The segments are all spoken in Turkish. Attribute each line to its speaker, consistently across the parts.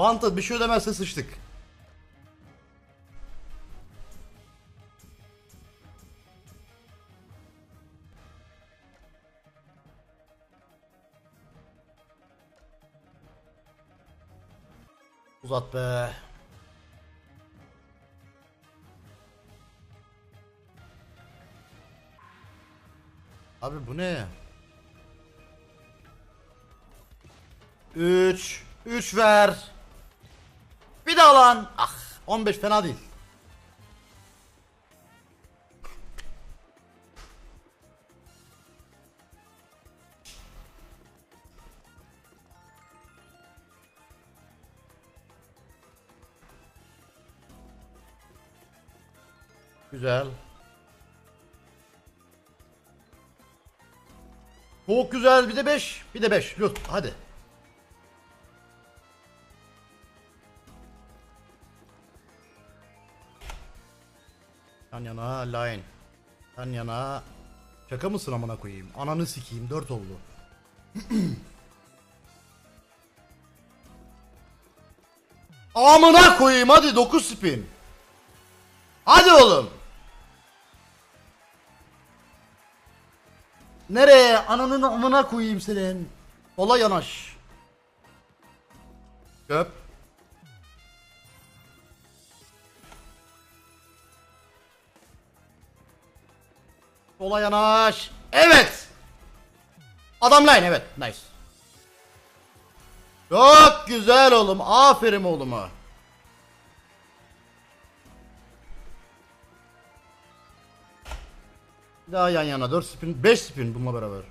Speaker 1: Wanted bir şey ödemezse sıçtık. Uzat be. Abi bu ne? 3 3 ver. Daha lan. Ah 15 fena değil. Güzel. Çok güzel. Bir de 5. Bir de 5. Lut hadi. Yan yana line. Yan yana. Şaka mısın amına koyayım? Ananı sikeyim. 4 oldu. amına koyayım hadi 9 spin. Hadi oğlum. Nereye? Ananın amına koyayım senin. Sola yanaş. Köp. Sola yanaş. Evet. Adam line evet. Nice. Çok güzel oğlum. Aferin oğluma. Daha yan yana 4 spin 5 spin bununla beraber.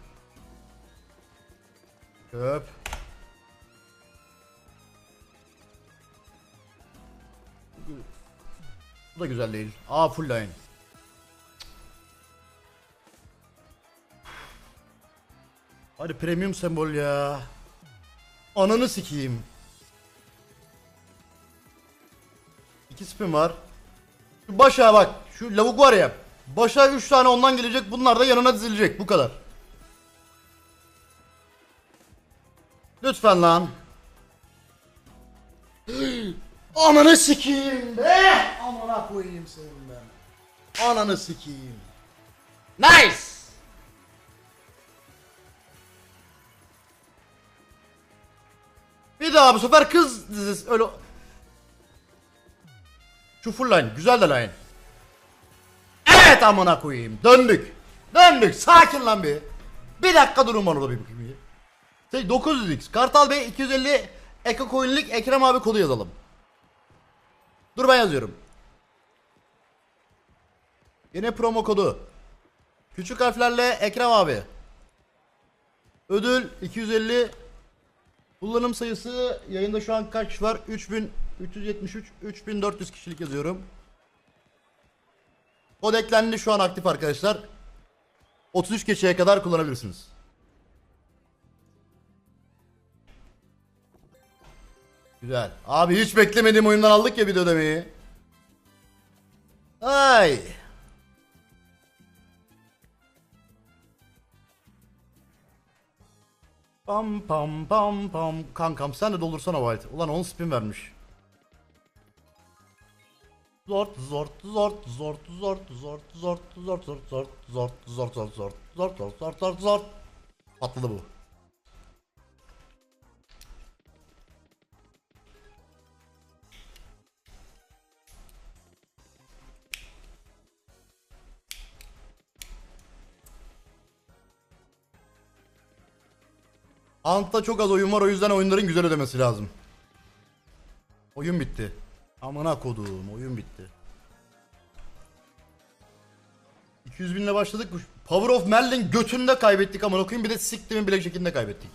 Speaker 1: Köp. Bu da güzel değil. Aa full line. Hadi premium sembol ya. Ananı sikeyim. İki spin var. Şu başa bak. Şu lavuk var ya. Başa 3 tane ondan gelecek. Bunlar da yanına dizilecek. Bu kadar. Lütfen lan. Ananı sikeyim be. Amına koyayım senin ben. Ananı sikeyim. Nice. Bir daha bu sefer kız öyle Şu full line güzel de line. Evet amına koyayım döndük. Döndük sakin lan bir. Bir dakika durun bana da bir bakayım Şey 900x Kartal Bey 250 Eko coin'lik Ekrem abi kodu yazalım. Dur ben yazıyorum. Yine promo kodu. Küçük harflerle Ekrem abi. Ödül 250 Kullanım sayısı yayında şu an kaç var? 3373 3400 kişilik yazıyorum. Kod eklendi şu an aktif arkadaşlar. 33 kişiye kadar kullanabilirsiniz. Güzel. Abi hiç beklemediğim oyundan aldık ya video demeyi. Ay. Pam pam pam pam. Kankam sen de doldursana White. Ulan 10 spin vermiş. Zort zort zort zort zort zort zort zort zort zort zort zort zort zort zort zort zort zort Patladı bu. Ant'ta çok az oyun var o yüzden oyunların güzel ödemesi lazım. Oyun bitti. Amına koduğum oyun bitti. 200 binle başladık. Power of Merlin götünde kaybettik amına koyayım bir de siktimin Blackjack'inde kaybettik.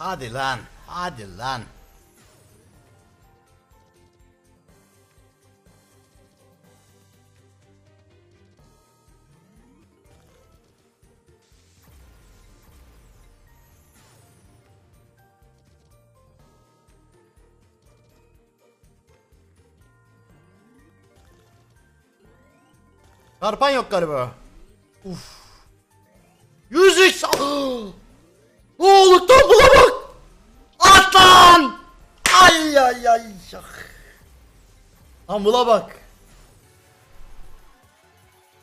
Speaker 1: Hadi lan. Hadi lan. Karpan yok galiba. Uf. 100x. Ne oldu? Tam bak. Ay. Tombula bak.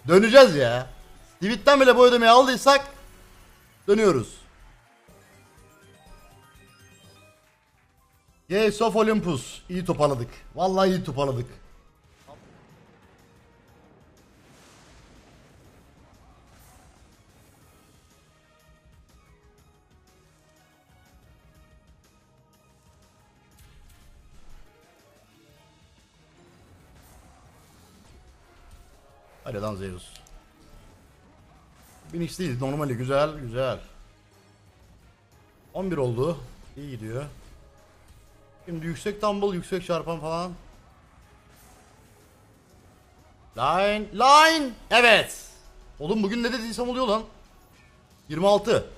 Speaker 1: Döneceğiz ya. Tweet'ten bile bu ödemeyi aldıysak dönüyoruz. Gates of Olympus. İyi toparladık. Vallahi iyi toparladık. Hadi lan Zeus. 1000x değil normali güzel güzel. 11 oldu. İyi gidiyor. Şimdi yüksek tumble, yüksek çarpan falan. Line, line. Evet. Oğlum bugün ne dediysem oluyor lan. 26.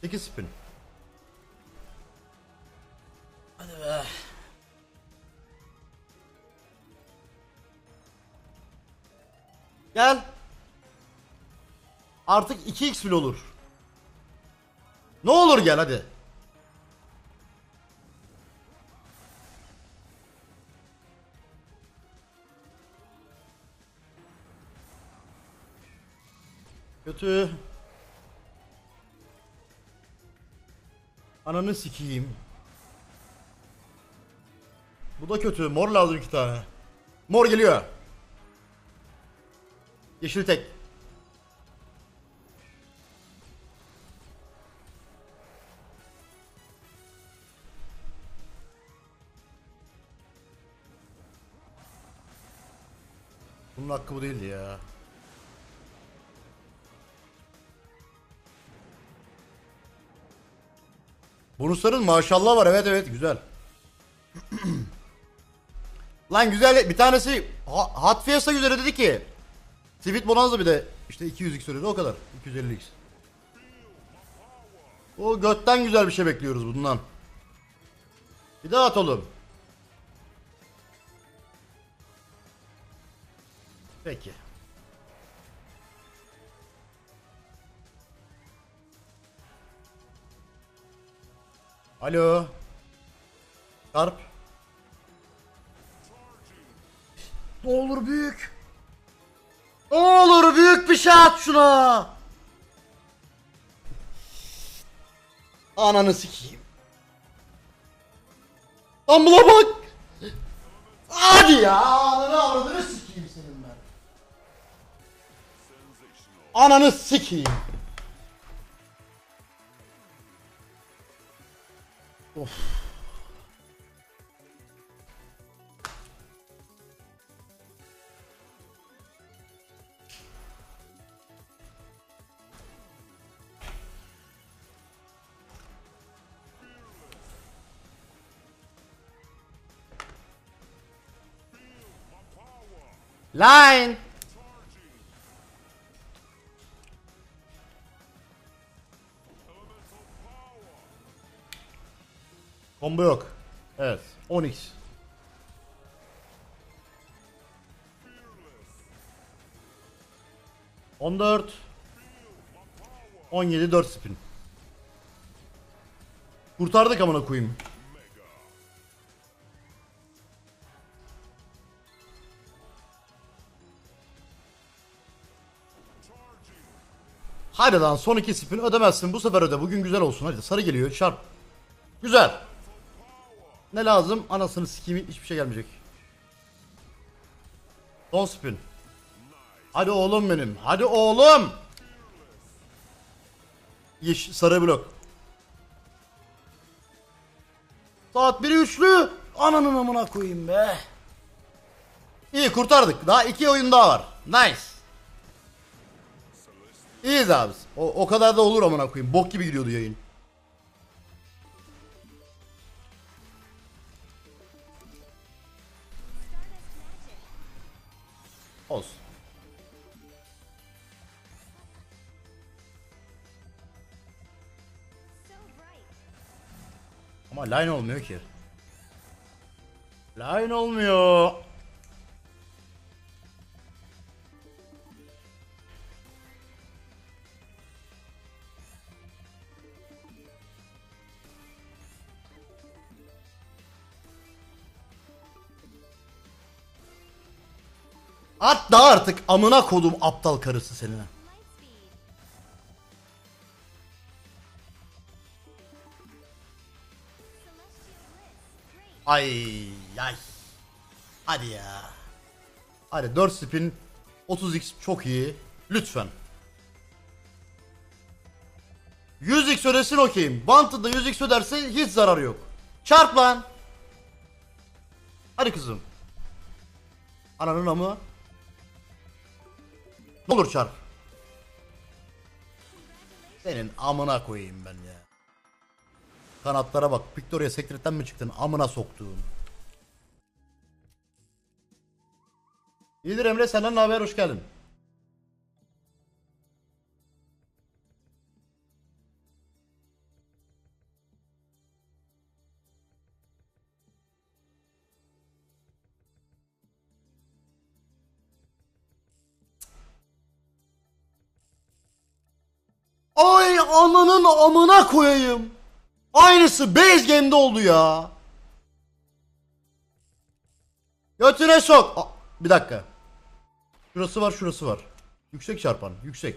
Speaker 1: 8 spin. Hadi be. Gel. Artık 2x bile olur. Ne olur gel hadi. Kötü. Ananı sikeyim. Bu da kötü. Mor lazım iki tane. Mor geliyor. Yeşil tek. Bunun hakkı bu değildi ya. Bonusların maşallah var evet evet güzel. Lan güzel bir tanesi Hot Fiesta üzere dedi ki Sweet Bonanza bir de işte 200x söyledi o kadar. 250x O götten güzel bir şey bekliyoruz bundan. Bir daha at oğlum Peki. Alo. Karp Ne olur büyük Olur büyük bir şey at şuna. Ananı sikeyim. Lan buna bak. Hadi ya Ananı avradını sikeyim senin ben. Ananı sikeyim. Of Line. Combo yok. Evet. 10x. On dört. On yedi dört spin. Kurtardık amına koyayım. Hadi lan son iki spin ödemezsin. Bu sefer öde bugün güzel olsun. Hadi sarı geliyor şarp. Güzel. Ne lazım? Anasını sikeyim hiçbir şey gelmeyecek. Son spin. Hadi oğlum benim hadi oğlum. Yeş sarı blok. Saat 1'i üçlü. Ananın amına koyayım be. İyi kurtardık. Daha iki oyun daha var. Nice İyiyiz abi. O, o kadar da olur amına koyayım. Bok gibi gidiyordu yayın. Olsun. Ama line olmuyor ki. Line olmuyor. At da artık amına kodum aptal karısı senin. Ay ay. Hadi ya. Hadi 4 spin 30x çok iyi. Lütfen. 100x ödesin okeyim. Bant'ı 100x öderse hiç zararı yok. Çarp lan. Hadi kızım. Ananın amı. Ne olur çarp. Senin amına koyayım ben ya. Kanatlara bak. Victoria Secret'ten mi çıktın? Amına soktuğun. İyidir Emre senden haber? Hoş geldin. Ananın amına koyayım. Aynısı base game'de oldu ya. Götüne sok. Aa, bir dakika. Şurası var şurası var. Yüksek çarpan. Yüksek.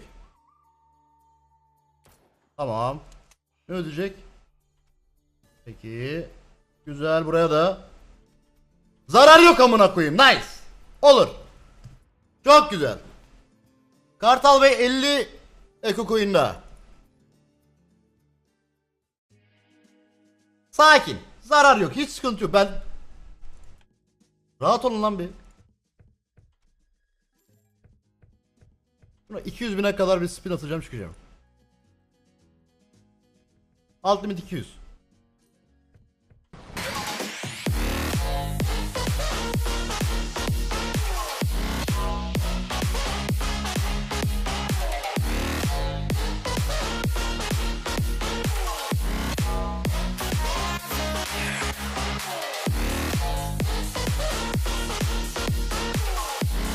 Speaker 1: Tamam. Ne ödeyecek? Peki. Güzel buraya da. Zarar yok amına koyayım. Nice. Olur. Çok güzel. Kartal Bey 50 Eko coin'da. Sakin. Zarar yok. Hiç sıkıntı yok. Ben Rahat olun lan bir. Buna 200 bine kadar bir spin atacağım çıkacağım. Alt limit 200.